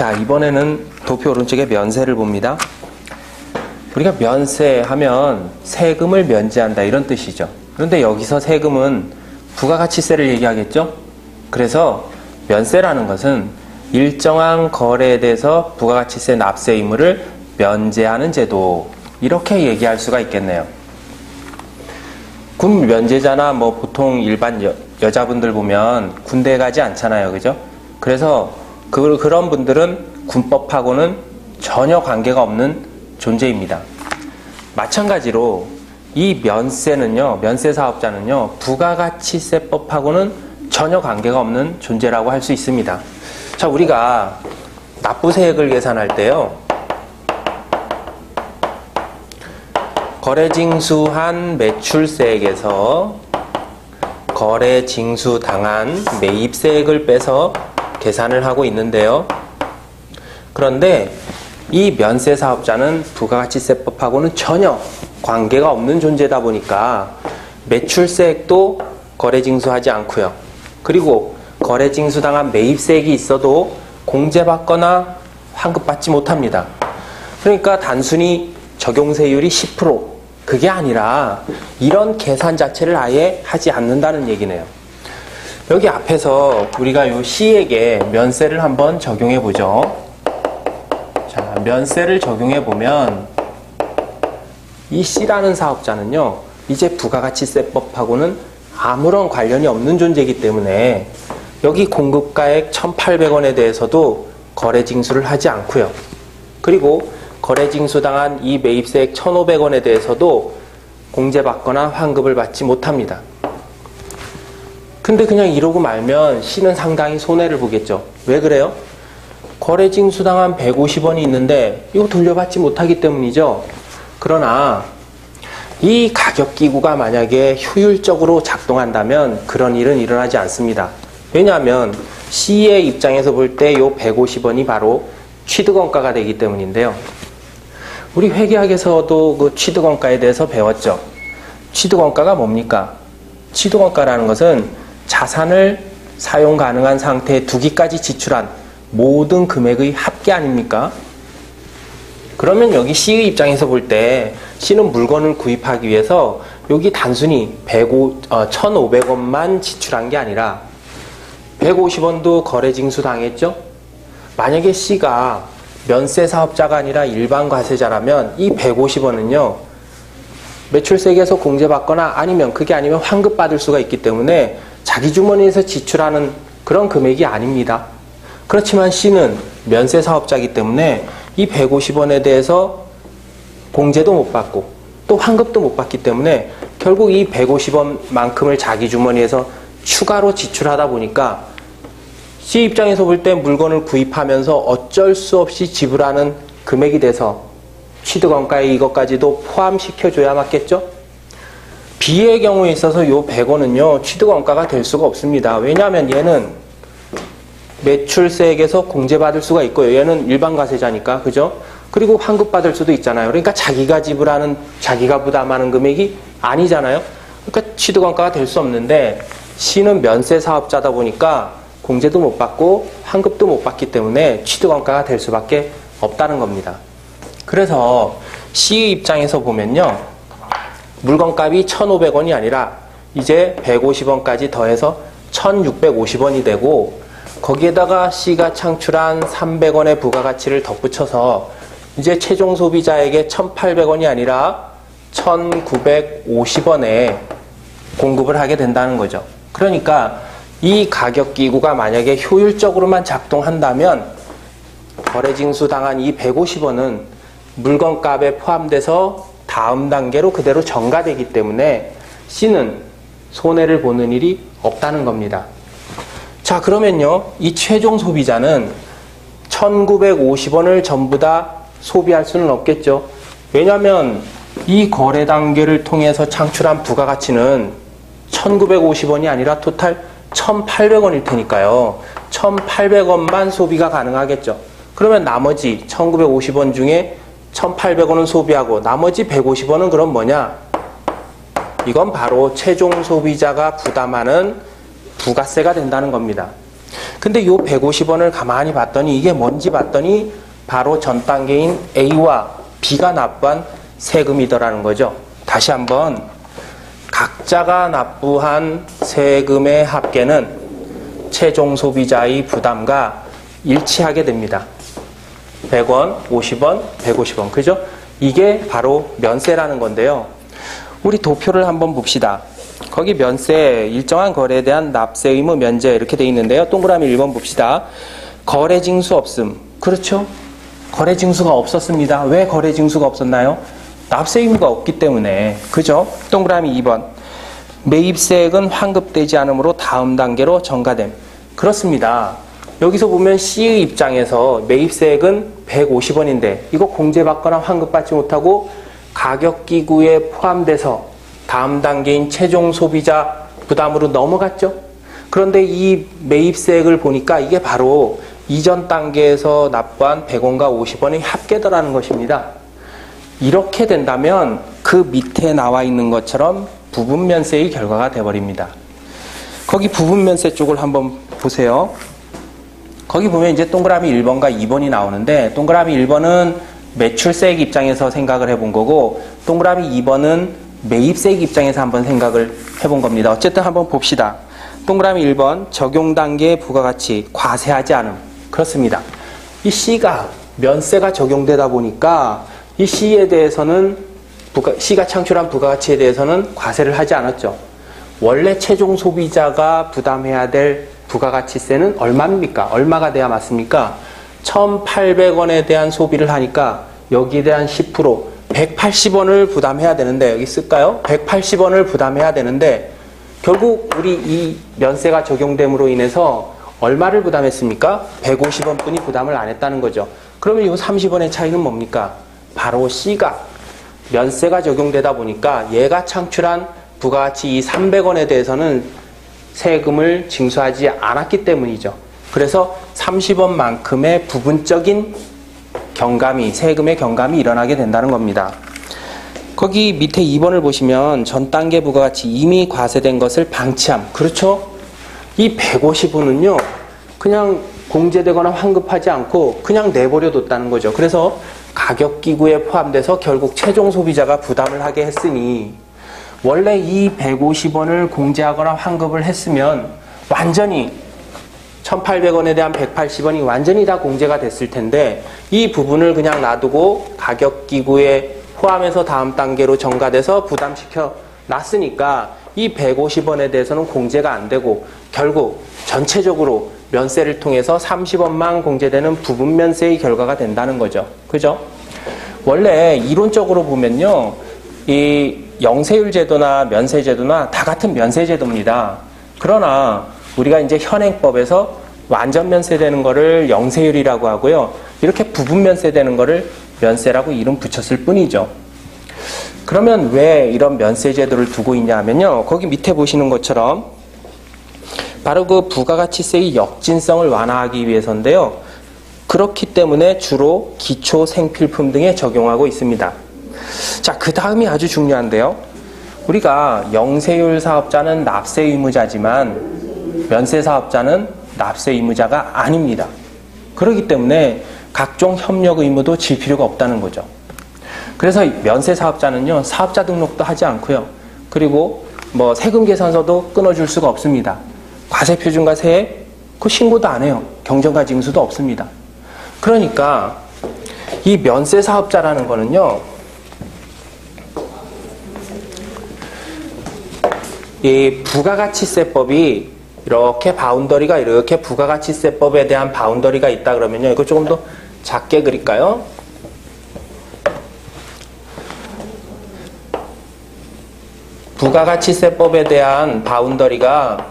자, 이번에는 도표 오른쪽에 면세를 봅니다. 우리가 면세 하면 세금을 면제한다 이런 뜻이죠. 그런데 여기서 세금은 부가가치세를 얘기하겠죠? 그래서 면세라는 것은 일정한 거래에 대해서 부가가치세 납세 의무를 면제하는 제도 이렇게 얘기할 수가 있겠네요. 군 면제자나 뭐 보통 일반 여, 여자분들 보면 군대 가지 않잖아요. 그죠? 그래서 그, 그런 분들은 군법하고는 전혀 관계가 없는 존재입니다. 마찬가지로 이 면세는요, 면세 사업자는요, 부가가치세법하고는 전혀 관계가 없는 존재라고 할 수 있습니다. 자, 우리가 납부세액을 계산할 때요, 거래징수한 매출세액에서 거래징수 당한 매입세액을 빼서 계산을 하고 있는데요. 그런데 이 면세 사업자는 부가가치세법하고는 전혀 관계가 없는 존재다 보니까 매출세액도 거래징수하지 않고요. 그리고 거래징수당한 매입세액이 있어도 공제받거나 환급받지 못합니다. 그러니까 단순히 적용세율이 10% 그게 아니라 이런 계산 자체를 아예 하지 않는다는 얘기네요. 여기 앞에서 우리가 이 C에게 면세를 한번 적용해 보죠. 자, 면세를 적용해 보면 이 C라는 사업자는요, 이제 부가가치세법하고는 아무런 관련이 없는 존재이기 때문에 여기 공급가액 1,800원에 대해서도 거래 징수를 하지 않고요. 그리고 거래 징수당한 이 매입세액 1,500원에 대해서도 공제받거나 환급을 받지 못합니다. 근데 그냥 이러고 말면 C는 상당히 손해를 보겠죠. 왜 그래요? 거래 징수당 한 150원이 있는데 이거 돌려받지 못하기 때문이죠. 그러나 이 가격 기구가 만약에 효율적으로 작동한다면 그런 일은 일어나지 않습니다. 왜냐하면 C의 입장에서 볼 때 이 150원이 바로 취득원가가 되기 때문인데요. 우리 회계학에서도 그 취득원가에 대해서 배웠죠. 취득원가가 뭡니까? 취득원가라는 것은 자산을 사용 가능한 상태에 두기까지 지출한 모든 금액의 합계 아닙니까? 그러면 여기 C의 입장에서 볼 때 C는 물건을 구입하기 위해서 여기 단순히 105, 어, 1,500원만 지출한 게 아니라 150원도 거래 징수 당했죠? 만약에 C가 면세 사업자가 아니라 일반 과세자라면 이 150원은요, 매출세액에서 공제받거나 아니면 그게 아니면 환급 받을 수가 있기 때문에 자기 주머니에서 지출하는 그런 금액이 아닙니다. 그렇지만 C는 면세 사업자이기 때문에 이 150원에 대해서 공제도 못 받고 또 환급도 못 받기 때문에 결국 이 150원만큼을 자기 주머니에서 추가로 지출하다 보니까 C 입장에서 볼 때 물건을 구입하면서 어쩔 수 없이 지불하는 금액이 돼서 취득원가에 이것까지도 포함시켜줘야 맞겠죠? B의 경우에 있어서 이 100원은요, 취득원가가 될 수가 없습니다. 왜냐하면 얘는 매출세액에서 공제받을 수가 있고요. 얘는 일반 과세자니까, 그죠? 그리고 환급받을 수도 있잖아요. 그러니까 자기가 지불하는, 자기가 부담하는 금액이 아니잖아요. 그러니까 취득원가가 될 수 없는데, C는 면세 사업자다 보니까 공제도 못 받고 환급도 못 받기 때문에 취득원가가 될 수밖에 없다는 겁니다. 그래서 C의 입장에서 보면요. 물건값이 1,500원이 아니라 이제 150원까지 더해서 1,650원이 되고 거기에다가 C가 창출한 300원의 부가가치를 덧붙여서 이제 최종 소비자에게 1,800원이 아니라 1,950원에 공급을 하게 된다는 거죠. 그러니까 이 가격 기구가 만약에 효율적으로만 작동한다면 거래 징수 당한 이 150원은 물건값에 포함돼서 다음 단계로 그대로 전가되기 때문에 C는 손해를 보는 일이 없다는 겁니다. 자, 그러면요. 이 최종 소비자는 1950원을 전부 다 소비할 수는 없겠죠. 왜냐하면 이 거래 단계를 통해서 창출한 부가가치는 1950원이 아니라 토탈 1800원일 테니까요. 1800원만 소비가 가능하겠죠. 그러면 나머지 1950원 중에 1,800원은 소비하고 나머지 150원은 그럼 뭐냐? 이건 바로 최종 소비자가 부담하는 부가세가 된다는 겁니다. 근데 요 150원을 가만히 봤더니 이게 뭔지 봤더니 바로 전 단계인 A와 B가 납부한 세금이더라는 거죠. 다시 한번 각자가 납부한 세금의 합계는 최종 소비자의 부담과 일치하게 됩니다. 100원, 50원, 150원. 그죠? 이게 바로 면세라는 건데요. 우리 도표를 한번 봅시다. 거기 면세, 일정한 거래에 대한 납세 의무 면제 이렇게 돼 있는데요. 동그라미 1번 봅시다. 거래 징수 없음. 그렇죠? 거래 징수가 없었습니다. 왜 거래 징수가 없었나요? 납세 의무가 없기 때문에. 그죠? 동그라미 2번. 매입세액은 환급되지 않으므로 다음 단계로 전가됨. 그렇습니다. 여기서 보면 C의 입장에서 매입세액은 150원인데 이거 공제받거나 환급받지 못하고 가격기구에 포함돼서 다음 단계인 최종 소비자 부담으로 넘어갔죠. 그런데 이 매입세액을 보니까 이게 바로 이전 단계에서 납부한 100원과 50원의 합계더라는 것입니다. 이렇게 된다면 그 밑에 나와 있는 것처럼 부분 면세의 결과가 되어버립니다. 거기 부분 면세 쪽을 한번 보세요. 거기 보면 이제 동그라미 1번과 2번이 나오는데 동그라미 1번은 매출세액 입장에서 생각을 해본 거고 동그라미 2번은 매입세액 입장에서 한번 생각을 해본 겁니다. 어쨌든 한번 봅시다. 동그라미 1번 적용 단계 부가가치 과세하지 않음. 그렇습니다. 이 C가 면세가 적용되다 보니까 이 C에 대해서는 부가, C가 창출한 부가가치에 대해서는 과세를 하지 않았죠. 원래 최종 소비자가 부담해야 될 부가가치세는 얼마입니까? 얼마가 돼야 맞습니까? 1,800원에 대한 소비를 하니까 여기에 대한 10% 180원을 부담해야 되는데 여기 쓸까요? 180원을 부담해야 되는데 결국 우리 이 면세가 적용됨으로 인해서 얼마를 부담했습니까? 150원 뿐이 부담을 안 했다는 거죠. 그러면 이 30원의 차이는 뭡니까? 바로 C가 면세가 적용되다 보니까 얘가 창출한 부가가치 이 300원에 대해서는 세금을 징수하지 않았기 때문이죠. 그래서 30원만큼의 부분적인 경감이, 세금의 경감이 일어나게 된다는 겁니다. 거기 밑에 2번을 보시면 전 단계 부가가치 이미 과세된 것을 방치함. 그렇죠? 이 150원은요, 그냥 공제되거나 환급하지 않고 그냥 내버려 뒀다는 거죠. 그래서 가격 기구에 포함돼서 결국 최종 소비자가 부담을 하게 했으니 원래 이 150원을 공제하거나 환급을 했으면 완전히 1,800원에 대한 180원이 완전히 다 공제가 됐을 텐데 이 부분을 그냥 놔두고 가격 기구에 포함해서 다음 단계로 전가돼서 부담시켜 놨으니까 이 150원에 대해서는 공제가 안 되고 결국 전체적으로 면세를 통해서 30원만 공제되는 부분 면세의 결과가 된다는 거죠. 그죠? 원래 이론적으로 보면요. 이 영세율 제도나 면세 제도나 다 같은 면세 제도입니다. 그러나 우리가 이제 현행법에서 완전 면세되는 거를 영세율이라고 하고요. 이렇게 부분 면세되는 거를 면세라고 이름 붙였을 뿐이죠. 그러면 왜 이런 면세 제도를 두고 있냐 하면요. 거기 밑에 보시는 것처럼 바로 그 부가가치세의 역진성을 완화하기 위해서인데요. 그렇기 때문에 주로 기초 생필품 등에 적용하고 있습니다. 자, 그 다음이 아주 중요한데요. 우리가 영세율 사업자는 납세 의무자지만 면세 사업자는 납세 의무자가 아닙니다. 그렇기 때문에 각종 협력 의무도 질 필요가 없다는 거죠. 그래서 면세 사업자는요, 사업자 등록도 하지 않고요. 그리고 뭐 세금 계산서도 끊어줄 수가 없습니다. 과세 표준과 세액, 그 신고도 안 해요. 경정과 징수도 없습니다. 그러니까 이 면세 사업자라는 거는요, 이 부가가치세법이 이렇게 바운더리가 이렇게 부가가치세법에 대한 바운더리가 있다 그러면요. 이거 조금 더 작게 그릴까요? 부가가치세법에 대한 바운더리가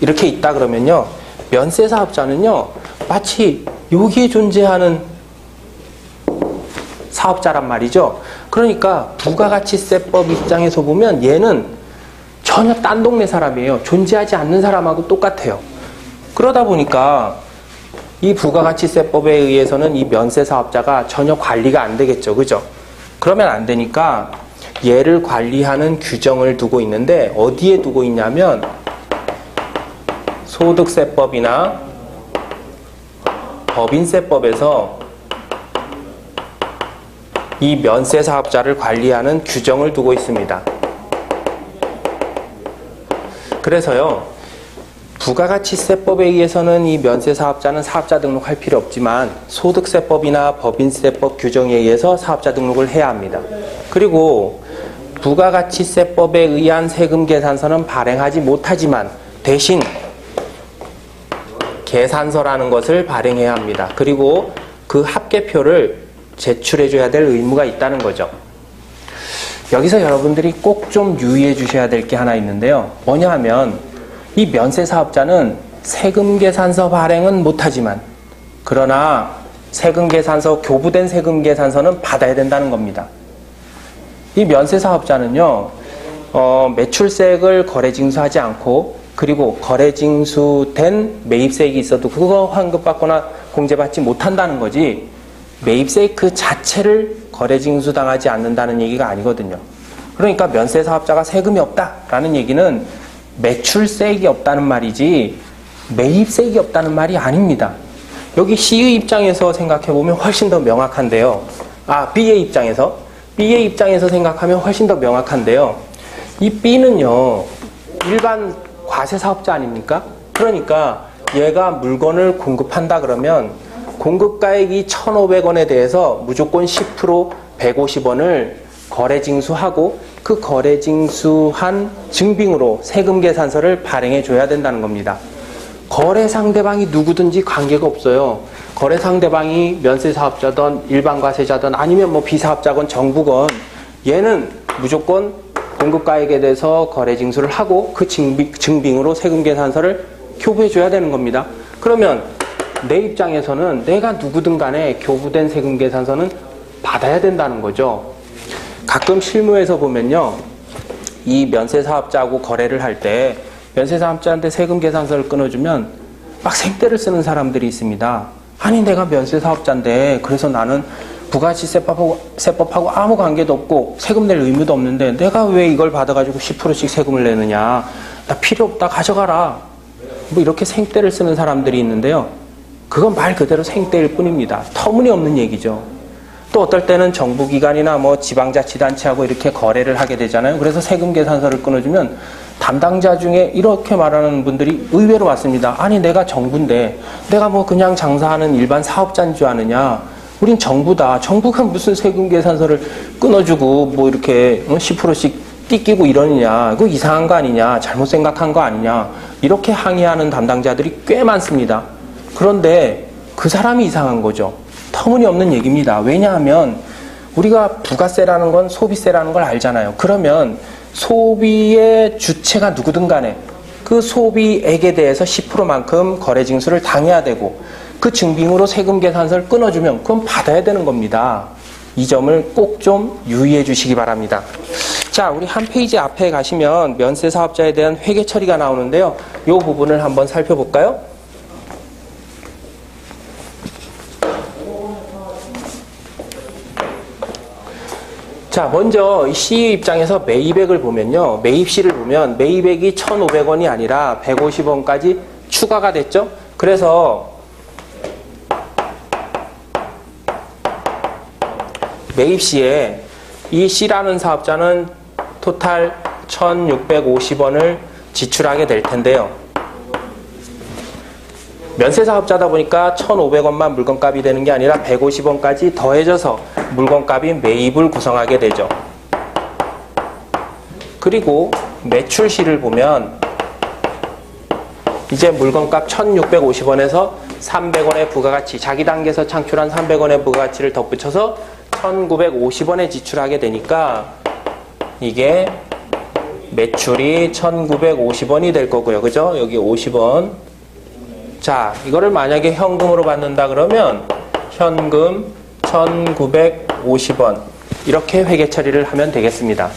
이렇게 있다 그러면요. 면세 사업자는요. 마치 여기에 존재하는 사업자란 말이죠. 그러니까 부가가치세법 입장에서 보면 얘는 전혀 딴 동네 사람이에요. 존재하지 않는 사람하고 똑같아요. 그러다 보니까 이 부가가치세법에 의해서는 이 면세 사업자가 전혀 관리가 안 되겠죠. 그죠? 그러면 안 되니까 얘를 관리하는 규정을 두고 있는데 어디에 두고 있냐면 소득세법이나 법인세법에서 이 면세 사업자를 관리하는 규정을 두고 있습니다. 그래서요, 부가가치세법에 의해서는 이 면세 사업자는 사업자 등록할 필요 없지만 소득세법이나 법인세법 규정에 의해서 사업자 등록을 해야 합니다. 그리고 부가가치세법에 의한 세금 계산서는 발행하지 못하지만 대신 계산서라는 것을 발행해야 합니다. 그리고 그 합계표를 제출해줘야 될 의무가 있다는 거죠. 여기서 여러분들이 꼭 좀 유의해 주셔야 될 게 하나 있는데요. 뭐냐 하면 이 면세 사업자는 세금 계산서 발행은 못하지만 그러나 세금 계산서 교부된 세금 계산서는 받아야 된다는 겁니다. 이 면세 사업자는요 어, 매출세액을 거래징수하지 않고 그리고 거래징수된 매입세액이 있어도 그거 환급받거나 공제받지 못한다는 거지 매입세액 그 자체를 거래징수 당하지 않는다는 얘기가 아니거든요. 그러니까 면세 사업자가 세금이 없다라는 얘기는 매출세액이 없다는 말이지 매입세액이 없다는 말이 아닙니다. 여기 C의 입장에서 생각해 보면 훨씬 더 명확한데요. 아, B의 입장에서 B의 입장에서 생각하면 훨씬 더 명확한데요. 이 B는요. 일반 과세 사업자 아닙니까? 그러니까 얘가 물건을 공급한다 그러면 공급가액이 1,500원에 대해서 무조건 10% 150원을 거래징수하고 그 거래징수한 증빙으로 세금 계산서를 발행해 줘야 된다는 겁니다. 거래 상대방이 누구든지 관계가 없어요. 거래 상대방이 면세 사업자든 일반 과세자든 아니면 뭐 비사업자건 정부건 얘는 무조건 공급가액에 대해서 거래 징수를 하고 그 증빙, 증빙으로 세금 계산서를 교부해 줘야 되는 겁니다. 그러면 내 입장에서는 내가 누구든 간에 교부된 세금 계산서는 받아야 된다는 거죠. 가끔 실무에서 보면요. 이 면세 사업자하고 거래를 할 때 면세 사업자한테 세금 계산서를 끊어주면 막 생떼를 쓰는 사람들이 있습니다. 아니 내가 면세 사업자인데 그래서 나는 부가치 세법하고 세법하고 아무 관계도 없고 세금 낼 의무도 없는데 내가 왜 이걸 받아가지고 10%씩 세금을 내느냐? 나 필요 없다 가져가라. 뭐 이렇게 생떼를 쓰는 사람들이 있는데요. 그건 말 그대로 생떼일 뿐입니다. 터무니없는 얘기죠. 또 어떨 때는 정부기관이나 뭐 지방자치단체하고 이렇게 거래를 하게 되잖아요. 그래서 세금 계산서를 끊어주면 담당자 중에 이렇게 말하는 분들이 의외로 많습니다. 아니, 내가 정부인데 내가 뭐 그냥 장사하는 일반 사업자인 줄 아느냐. 우린 정부다. 정부가 무슨 세금 계산서를 끊어주고 뭐 이렇게 10%씩 어, 띠끼고 이러느냐. 그거 이상한 거 아니냐. 잘못 생각한 거 아니냐. 이렇게 항의하는 담당자들이 꽤 많습니다. 그런데 그 사람이 이상한 거죠. 터무니없는 얘기입니다. 왜냐하면 우리가 부가세라는 건 소비세라는 걸 알잖아요. 그러면 소비의 주체가 누구든 간에 그 소비액에 대해서 10%만큼 거래 징수를 당해야 되고 그 증빙으로 세금 계산서를 끊어주면 그건 받아야 되는 겁니다. 이 점을 꼭 좀 유의해 주시기 바랍니다. 자, 우리 한 페이지 앞에 가시면 면세 사업자에 대한 회계 처리가 나오는데요. 이 부분을 한번 살펴볼까요? 자, 먼저 C 입장에서 매입액을 보면요. 매입시를 보면 매입액이 1,500원이 아니라 150원까지 추가가 됐죠. 그래서 매입 시에 이 C라는 사업자는 토탈 1,650원을 지출하게 될 텐데요. 면세 사업자다 보니까 1,500원만 물건값이 되는 게 아니라 150원까지 더해져서 물건값이 매입을 구성하게 되죠. 그리고 매출시를 보면 이제 물건값 1650원에서 300원의 부가가치, 자기 단계에서 창출한 300원의 부가가치를 덧붙여서 1950원에 지출하게 되니까 이게 매출이 1950원이 될 거고요. 그죠? 여기 50원. 자, 이거를 만약에 현금으로 받는다 그러면 현금 1950원 이렇게 회계 처리를 하면 되겠습니다.